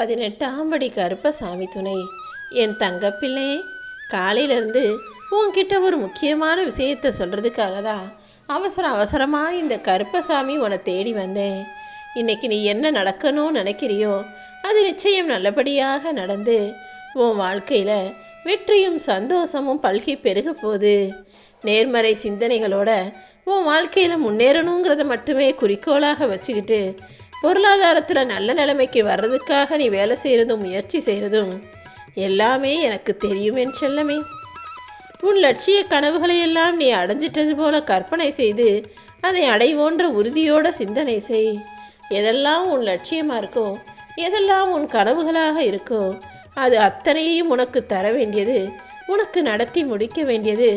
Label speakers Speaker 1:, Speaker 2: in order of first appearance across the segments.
Speaker 1: பதினெட்டாம் படி கருப்பசாமி துணை. என் தங்கப்பிள்ளையே காலையிலேருந்து உன்கிட்ட ஒரு முக்கியமான விஷயத்தை சொல்கிறதுக்காக தான் அவசர அவசரமாக இந்த கருப்பசாமி உன்னை தேடி வந்தேன். இன்னைக்கு நீ என்ன நடக்கணும்னு நினைக்கிறியோ அது நிச்சயம் நல்லபடியாக நடந்து உன் வாழ்க்கையில் வெற்றியும் சந்தோஷமும் பல்கி பெருக போகுது. நேர்மறை சிந்தனைகளோட உன் வாழ்க்கையில் முன்னேறணுங்கிறத மட்டுமே குறிக்கோளாக வச்சுக்கிட்டு பொருளாதாரத்தில் நல்ல நிலைமைக்கு வர்றதுக்காக நீ வேலை செய்கிறதும் முயற்சி செய்கிறதும் எல்லாமே எனக்கு தெரியும் என் செல்லமே. உன் லட்சிய கனவுகளையெல்லாம் நீ அடைஞ்சிட்டது போல கற்பனை செய்து அதை அடைவோன்ற உறுதியோட சிந்தனை செய். எதெல்லாம் உன் லட்சியமாக இருக்கோ எதெல்லாம் உன் கனவுகளாக இருக்கோ அது அத்தனையையும் உனக்கு தர வேண்டியது உனக்கு நடத்தி முடிக்க வேண்டியது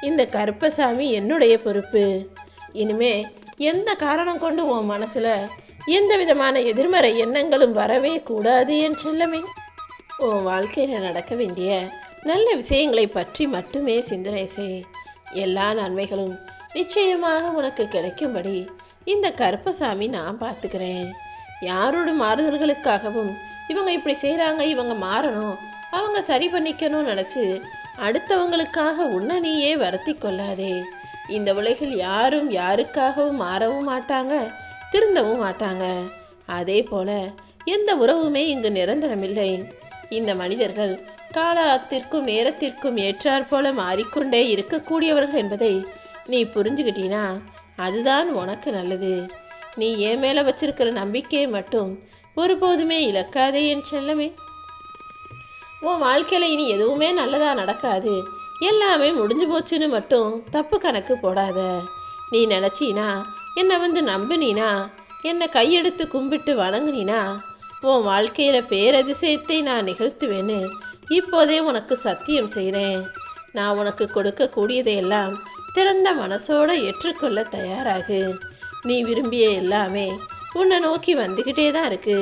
Speaker 1: இந்த கருப்பசாமி என்னுடைய பொறுப்பு. இனிமே எந்த காரணம் கொண்டு உன் மனசில் எந்த விதமான எதிர்மறை எண்ணங்களும் வரவே கூடாது என் செல்லமே. உன் வாழ்க்கையில் நடக்க வேண்டிய நல்ல விஷயங்களை பற்றி மட்டுமே சிந்தனை செய். எல்லா நன்மைகளும் நிச்சயமாக உனக்கு கிடைக்கும்படி இந்த கருப்பசாமி நான் பார்த்துக்கிறேன். யாரோட மாறுதல்களுக்காகவும் இவங்க இப்படி செய்கிறாங்க இவங்க மாறணும் அவங்க சரி பண்ணிக்கணும்னு நினச்சி அடுத்தவங்களுக்காக உன்னை நீயே வருத்தி கொள்ளாதே. இந்த உலகில் யாரும் யாருக்காகவும் மாறவும் மாட்டாங்க. திருந்தவும் மாட்டாங்க. அதே போல எந்த உறவுமே இங்கு நிரந்தரமில்லை. இந்த மனிதர்கள் காலத்திற்கும் நேரத்திற்கும் ஏற்றாற்போல மாறிக்கொண்டே இருக்கக்கூடியவர்கள் என்பதை நீ புரிஞ்சுக்கிட்டீனா அதுதான் உனக்கு நல்லது. நீ ஏன் மேலே வச்சிருக்கிற நம்பிக்கையை மட்டும் ஒருபோதுமே இழக்காதே என் செல்லமே. உன் வாழ்க்கையில் இனி எதுவுமே நல்லதா நடக்காது. எல்லாமே முடிஞ்சு போச்சுன்னு மட்டும் தப்பு கணக்கு போடாத. நீ நினச்சினா என்னை வந்து நம்பினீனா? என்னை கையெடுத்து கும்பிட்டு வணங்குனீனா? உன் வாழ்க்கையில் பேரதிசயத்தை நான் நிகழ்த்துவேன்னு இப்போதே உனக்கு சத்தியம் செய்கிறேன் நான் உனக்கு கொடுக்கக்கூடியதையெல்லாம் திறந்த மனசோடு ஏற்றுக்கொள்ள தயாராகு. நீ விரும்பிய எல்லாமே உன்னை நோக்கி வந்துக்கிட்டே தான் இருக்கு.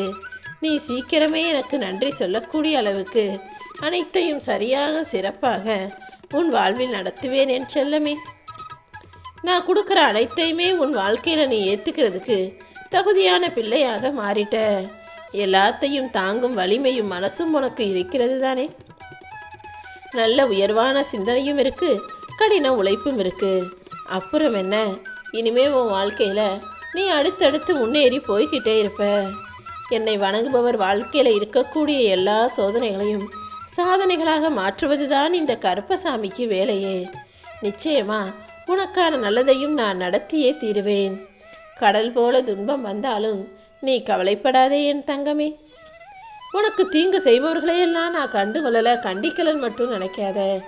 Speaker 1: நீ சீக்கிரமே எனக்கு நன்றி சொல்லக்கூடிய அளவுக்கு அனைத்தையும் சரியாக சிறப்பாக உன் வாழ்வில் நடத்துவேன் என் செல்லமே. நான் கொடுக்குற அனைத்தையுமே உன் வாழ்க்கையில் நீ ஏற்றுக்கிறதுக்கு தகுதியான பிள்ளையாக மாறிட்ட. எல்லாத்தையும் தாங்கும் வலிமையும் மனசும் உனக்கு இருக்கிறது தானே நல்ல உயர்வான சிந்தனையும் இருக்கு கடின உழைப்பும் இருக்கு. அப்புறம் என்ன? இனிமே உன் வாழ்க்கையில் நீ அடுத்தடுத்து முன்னேறி போய்கிட்டே இருப்ப. என்னை வணங்குபவர் வாழ்க்கையில் இருக்கக்கூடிய எல்லா சோதனைகளையும் சாதனைகளாக மாற்றுவதுதான் இந்த கருப்பசாமிக்கு வேலையே. நிச்சயமா உனக்கான நல்லதையும் நான் நடத்தியே தீருவேன். கடல் போல துன்பம் வந்தாலும் நீ கவலைப்படாதே என் தங்கமே. உனக்கு தீங்கு செய்பவர்களையெல்லாம் நான் கண்டுகொள்ளல கண்டிக்கலன்னு மட்டும் நினைக்காத.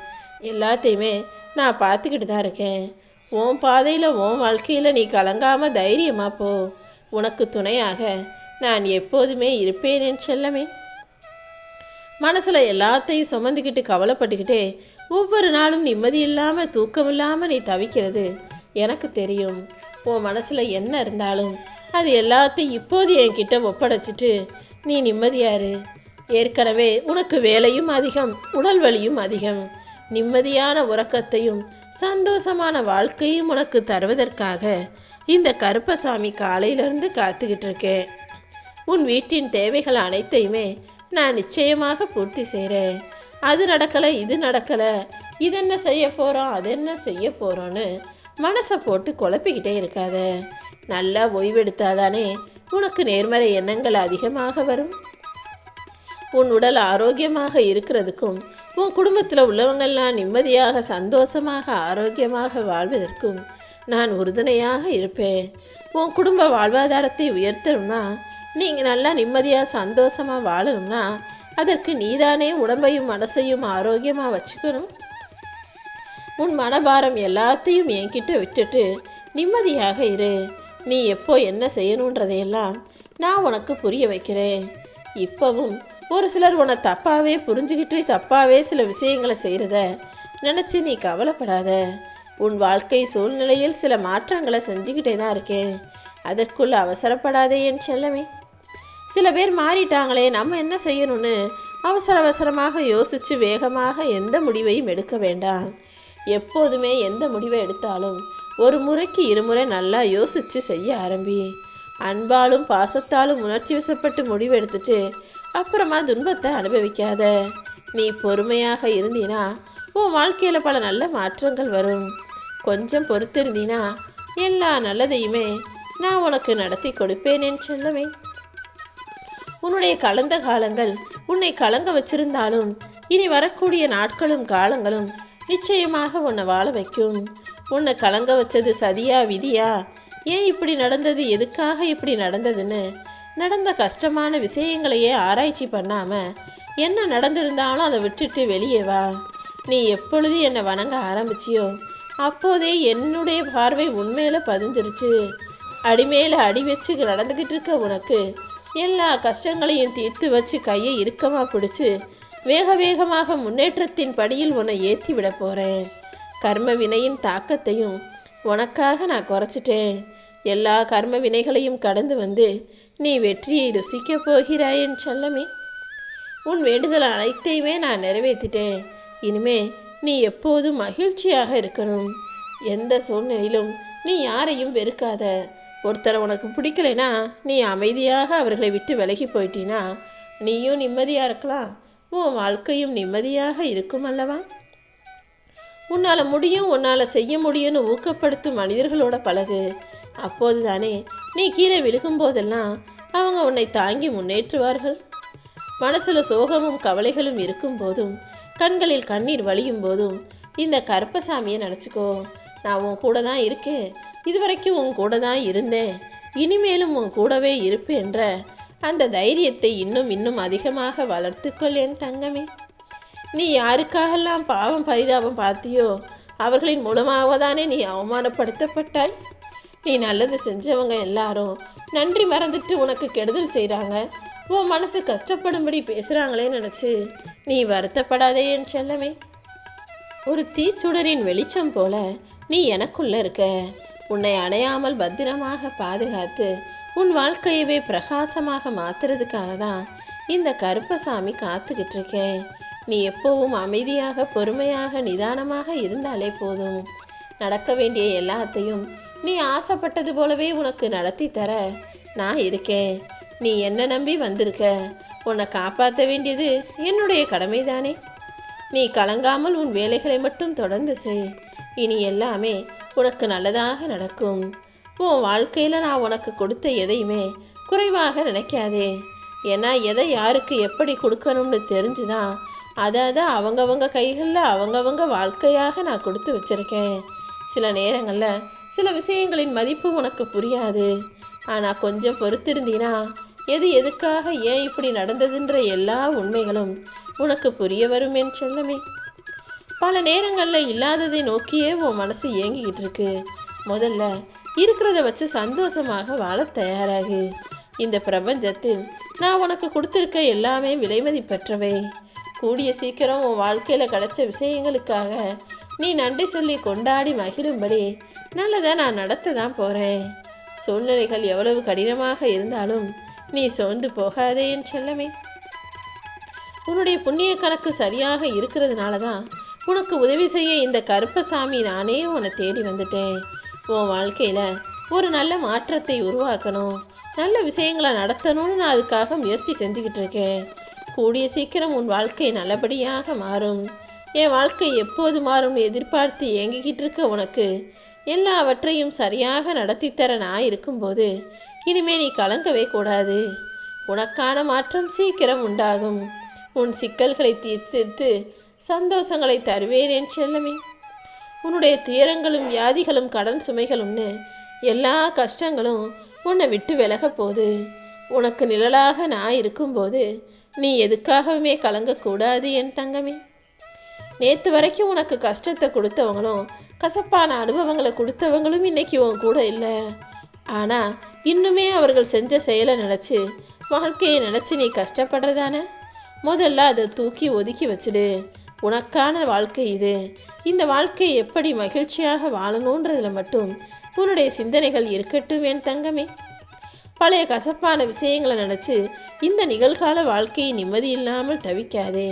Speaker 1: எல்லாத்தையுமே நான் பார்த்துக்கிட்டு தான் இருக்கேன். உன் பாதையில் உன் வாழ்க்கையில் நீ கலங்காம தைரியமா போ. உனக்கு துணையாக நான் எப்போதுமே இருப்பேன் என் செல்லமே. மனசில் எல்லாத்தையும் சுமந்துக்கிட்டு கவலைப்பட்டுக்கிட்டே ஒவ்வொரு நாளும் நிம்மதி இல்லாம தூக்கம் இல்லாம நீ தவிக்கிறது எனக்கு தெரியும். உன் மனசுல என்ன இருந்தாலும் அது எல்லாத்தையும் இப்போது என்கிட்ட ஒப்படைச்சிட்டு நீ நிம்மதியாரு. ஏற்கனவே உனக்கு வேலையும் அதிகம் உடல் வலியும் அதிகம். நிம்மதியான உறக்கத்தையும் சந்தோஷமான வாழ்க்கையும் உனக்கு தருவதற்காக இந்த கருப்பசாமி காலையிலிருந்து காத்துக்கிட்டு இருக்கேன். உன் வீட்டின் தேவைகள் அனைத்தையுமே நான் நிச்சயமாக பூர்த்தி செய்கிறேன் அது நடக்கலை இது நடக்கலை. இது என்ன செய்ய போகிறோம் அது என்ன செய்ய போகிறோன்னு மனசை போட்டு குழப்பிக்கிட்டே இருக்காத. நல்லா ஓய்வெடுத்தாதானே உனக்கு நேர்மறை எண்ணங்கள் அதிகமாக வரும். உன் உடல் ஆரோக்கியமாக இருக்கிறதுக்கும் உன் குடும்பத்தில் உள்ளவங்கள்லாம் நிம்மதியாக சந்தோஷமாக ஆரோக்கியமாக வாழ்வதற்கும் நான் உறுதுணையாக இருப்பேன். உன் குடும்ப வாழ்வாதாரத்தை உயர்த்தணும்னா நீங்கள் நல்லா நிம்மதியாக சந்தோஷமாக வாழணும்னா அதற்கு நீதானே உடம்பையும் மனசையும் ஆரோக்கியமாக வச்சுக்கணும்? உன் மனபாரம் எல்லாத்தையும் என்கிட்ட விட்டுட்டு நிம்மதியாக இரு. நீ எப்போ என்ன செய்யணுன்றதையெல்லாம் நான் உனக்கு புரிய வைக்கிறேன். இப்போவும் ஒரு சிலர் உன்னை தப்பாகவே புரிஞ்சுக்கிட்டு தப்பாகவே சில விஷயங்களை செய்கிறத நினச்சி நீ கவலைப்படாத. உன் வாழ்க்கை சூழ்நிலையில் சில மாற்றங்களை செஞ்சுக்கிட்டே தான் இருக்கேன். அதற்குள் அவசரப்படாதே என் செல்லமே. சில பேர் மாறிட்டாங்களே நம்ம என்ன செய்யணும்னு? அவசர அவசரமாக யோசித்து வேகமாக எந்த முடிவையும் எடுக்க வேண்டாம். எப்போதுமே எந்த முடிவை எடுத்தாலும் ஒரு முறைக்கு இருமுறை நல்லா யோசித்து செய்ய ஆரம்பி. அன்பாலும் பாசத்தாலும் உணர்ச்சி வசப்பட்டு முடிவெடுத்துட்டு அப்புறமா துன்பத்தை அனுபவிக்காத. நீ பொறுமையாக இருந்தீனா உன் வாழ்க்கையில் பல நல்ல மாற்றங்கள் வரும். கொஞ்சம் பொறுத்திருந்தீனா எல்லா நல்லதையுமே நான் உனக்கு நடத்தி கொடுப்பேன் என் செல்லமே. உன்னுடைய கலந்த காலங்கள் உன்னை கலங்க வச்சிருந்தாலும் இனி வரக்கூடிய நாட்களும் காலங்களும் நிச்சயமாக உன்னை வாழ வைக்கும். உன்னை கலங்க வச்சது சதியா விதியா? ஏன் இப்படி நடந்தது? எதுக்காக இப்படி நடந்ததுன்னு? நடந்த கஷ்டமான விஷயங்களையே ஆராய்ச்சி பண்ணாம என்ன நடந்திருந்தாலும் அதை விட்டுட்டு வெளியே வா. நீ எப்பொழுது என்னை வணங்க ஆரம்பிச்சியோ அப்போதே என்னுடைய பார்வை உண்மையில பதிஞ்சிருச்சு. அடிமேல அடி வச்சு நடந்துக்கிட்டு இருக்க உனக்கு எல்லா கஷ்டங்களையும் தீர்த்து வச்சு கையை இறுக்கமாக பிடிச்சு வேக வேகமாக முன்னேற்றத்தின் படியில் உன்னை ஏற்றி விட போகிறேன் கர்ம வினையின் தாக்கத்தையும் உனக்காக நான் குறைச்சிட்டேன். எல்லா கர்ம வினைகளையும் கடந்து வந்து நீ வெற்றியை ருசிக்கப் போகிறாய் சொல்லமே. உன் வேண்டுதல் அனைத்தையுமே நான் நிறைவேற்றிட்டேன். இனிமே நீ எப்போதும் மகிழ்ச்சியாக இருக்கணும். எந்த சூழ்நிலையிலும் நீ யாரையும் வெறுக்காத. ஒருத்தரை உனக்கு பிடிக்கலைனா நீ அமைதியாக அவர்களை விட்டு விலகி போயிட்டீனா நீயும் நிம்மதியாக இருக்கலாம். உன் வாழ்க்கையும் நிம்மதியாக இருக்கும் அல்லவா? உன்னால் முடியும் உன்னால் செய்ய முடியும்னு ஊக்கப்படுத்தும் மனிதர்களோட பழகு. அப்போது தானே நீ கீழே விழுகும் போதெல்லாம் அவங்க உன்னை தாங்கி முன்னேற்றுவார்கள். மனசில் சோகமும் கவலைகளும் இருக்கும் போதும் கண்களில் கண்ணீர் வழியும் போதும் இந்த கருப்பசாமியை நினச்சிக்கோ. நான் உன் கூட தான் இருக்கேன். இதுவரைக்கும் உன் கூட தான் இருந்தேன். இனிமேலும் உன் கூடவே இருப்பேன்ற அந்த தைரியத்தை இன்னும் இன்னும் அதிகமாக வளர்த்துக்கொள் என் தங்கமே. நீ யாருக்காகலாம் பாவம் பரிதாபம் பார்த்தியோ அவர்களின் மூலமாக தானே நீ அவமானப்படுத்தப்பட்டாய். நீ நல்லது செஞ்சவங்க எல்லாரும் நன்றி மறந்துட்டு உனக்கு கெடுதல் செய்கிறாங்க உன் மனசு கஷ்டப்படும்படி பேசுகிறாங்களே நினச்சி நீ வருத்தப்படாதே என் செல்லமே. ஒரு தீச்சுடரின் வெளிச்சம் போல நீ எனக்குள்ள இருக்க. உன்னை அணையாமல் பத்திரமாக பாதுகாத்து உன் வாழ்க்கையவே பிரகாசமாக மாத்துறதுக்காக தான் இந்த கருப்பசாமி காத்துக்கிட்டு இருக்கேன் நீ எப்போவும் அமைதியாக பொறுமையாக நிதானமாக இருந்தாலே போதும். நடக்க வேண்டிய எல்லாத்தையும் நீ ஆசைப்பட்டது போலவே உனக்கு நடத்தி தர நான் இருக்கேன். நீ என்ன நம்பி வந்திருக்க? உன்னை காப்பாற்ற வேண்டியது என்னுடைய கடமைதானே? நீ கலங்காமல் உன் வேலைகளை மட்டும் தொடர்ந்து செய். இனி எல்லாமே உனக்கு நல்லதாக நடக்கும். உன் வாழ்க்கையில் நான் உனக்கு கொடுத்த எதையுமே குறைவாக நினைக்காதே. ஏன்னா எதை யாருக்கு எப்படி கொடுக்கணும்னு தெரிஞ்சுதான் அதை அதை அவங்கவங்க கைகளில் அவங்கவங்க வாழ்க்கையாக நான் கொடுத்து வச்சிருக்கேன். சில நேரங்களில் சில விஷயங்களின் மதிப்பு உனக்கு புரியாது. ஆனால் கொஞ்சம் பொறுத்திருந்தீனா எது எதுக்காக ஏன் இப்படி நடந்ததுன்ற எல்லா உண்மைகளும் உனக்கு புரிய வரும் என் செல்லமே. பல நேரங்களில் இல்லாததை நோக்கியே உன் மனசு ஏங்கிக்கிட்டு இருக்கு. முதல்ல இருக்கிறத வச்சு சந்தோஷமாக வாழ தயாராகு. இந்த பிரபஞ்சத்தில் நான் உனக்கு கொடுத்துருக்க எல்லாமே விலைமதி பெற்றவை. கூடிய சீக்கிரம் உன் வாழ்க்கையில் கிடைச்ச விஷயங்களுக்காக நீ நன்றி சொல்லி கொண்டாடி மகிழும்படி நல்லதை நான் நடத்த தான் போகிறேன் சூழ்நிலைகள் எவ்வளவு கடினமாக இருந்தாலும் நீ சோர்ந்து போகாதே என் செல்லமே. உன்னுடைய புண்ணிய கணக்கு சரியாக இருக்கிறதுனால தான் உனக்கு உதவி செய்ய இந்த கருப்பசாமி நானே உன்னை தேடி வந்துட்டேன். உன் வாழ்க்கையில் ஒரு நல்ல மாற்றத்தை உருவாக்கணும். நல்ல விஷயங்களை நடத்தணும்னு நான் அதுக்காக முயற்சி செஞ்சுக்கிட்டு இருக்கேன். கூடிய சீக்கிரம் உன் வாழ்க்கை நல்லபடியாக மாறும். என் வாழ்க்கை எப்போது மாறும்னு எதிர்பார்த்து இயங்கிக்கிட்டு இருக்க உனக்கு எல்லாவற்றையும் சரியாக நடத்தித்தர நான் இருக்கும்போது இனிமே நீ கலங்கவே கூடாது. உனக்கான மாற்றம் சீக்கிரம் உண்டாகும். உன் சிக்கல்களை தீர்த்து சந்தோஷங்களை தருவேன் என் செல்லமே. உன்னுடைய துயரங்களும் வியாதிகளும் கடன் சுமைகளும்னு எல்லா கஷ்டங்களும் உன்னை விட்டு விலக போது உனக்கு நிழலாக நான் இருக்கும்போது நீ எதுக்காகவுமே கலங்கக்கூடாது என் தங்கமே. நேற்று வரைக்கும் உனக்கு கஷ்டத்தை கொடுத்தவங்களும் கசப்பான அனுபவங்களை கொடுத்தவங்களும் இன்னைக்கு உன் கூட இல்லை. ஆனால் இன்னுமே அவர்கள் செஞ்ச செயலை நினச்சி வாழ்க்கையை நினச்சி நீ கஷ்டப்படுறதானே? முதல்ல அதை தூக்கி ஒதுக்கி வச்சுடு. உனக்கான வாழ்க்கை இது. இந்த வாழ்க்கையை எப்படி மகிழ்ச்சியாக வாழணுன்றதுல மட்டும் உன்னுடைய சிந்தனைகள் இருக்கட்டும் என் தங்கமே. பழைய கசப்பான விஷயங்களை நினச்சி இந்த நிகழ்கால வாழ்க்கையை நிம்மதி இல்லாமல் தவிக்காதே.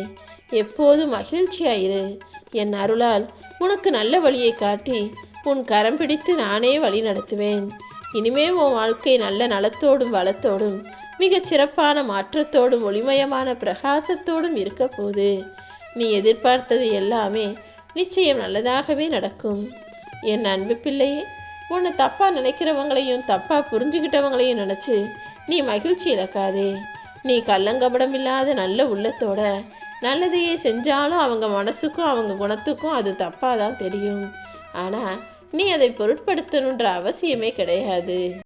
Speaker 1: எப்போதும் மகிழ்ச்சியாயிரு என் அருளால் உனக்கு நல்ல வழியை காட்டி உன் கரம் பிடித்து நானே வழி நடத்துவேன். இனிமே உன் வாழ்க்கை நல்ல நலத்தோடும் வளத்தோடும் மிகச் சிறப்பான மாற்றத்தோடும் ஒளிமயமான பிரகாசத்தோடும் இருக்க நீ எதிர்பார்த்தது எல்லாமே நிச்சயம் நல்லதாகவே நடக்கும். என் அன்பு பிள்ளையே உன்னை தப்பா நினைக்கிறவங்களையும் தப்பா புரிஞ்சுக்கிட்டவங்களையும் நினைச்சு நீ மகிழ்ச்சி இழக்காதே. நீ கள்ளங்கபடம் இல்லாத நல்ல உள்ளத்தோட நல்லதையே செஞ்சாலும் அவங்க மனசுக்கும் அவங்க குணத்துக்கும் அது தப்பாக தான் தெரியும். ஆனால் நீ அதை பொருட்படுத்தணுன்ற அவசியமே கிடையாது.